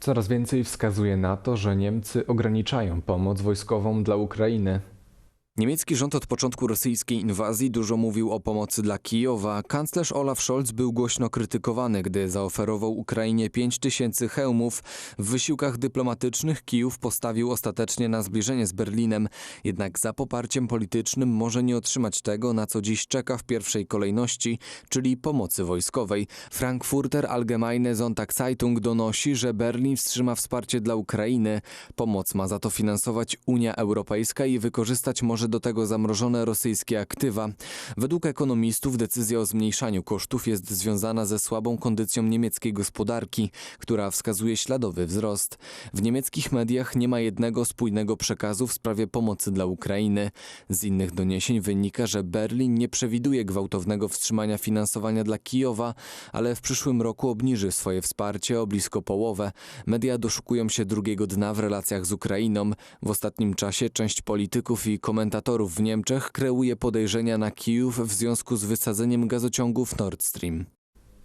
Coraz więcej wskazuje na to, że Niemcy ograniczają pomoc wojskową dla Ukrainy. Niemiecki rząd od początku rosyjskiej inwazji dużo mówił o pomocy dla Kijowa. Kanclerz Olaf Scholz był głośno krytykowany, gdy zaoferował Ukrainie 5 tysięcy hełmów. W wysiłkach dyplomatycznych Kijów postawił ostatecznie na zbliżenie z Berlinem, jednak za poparciem politycznym może nie otrzymać tego, na co dziś czeka w pierwszej kolejności, czyli pomocy wojskowej. Frankfurter Allgemeine Sonntag Zeitung donosi, że Berlin wstrzyma wsparcie dla Ukrainy. Pomoc ma za to finansować Unia Europejska i wykorzystać może do tego zamrożone rosyjskie aktywa. Według ekonomistów decyzja o zmniejszaniu kosztów jest związana ze słabą kondycją niemieckiej gospodarki, która wskazuje śladowy wzrost. W niemieckich mediach nie ma jednego spójnego przekazu w sprawie pomocy dla Ukrainy. Z innych doniesień wynika, że Berlin nie przewiduje gwałtownego wstrzymania finansowania dla Kijowa, ale w przyszłym roku obniży swoje wsparcie o blisko połowę. Media doszukują się drugiego dna w relacjach z Ukrainą. W ostatnim czasie część polityków i komentatorów w Niemczech kreuje podejrzenia na Kijów w związku z wysadzeniem gazociągów Nord Stream.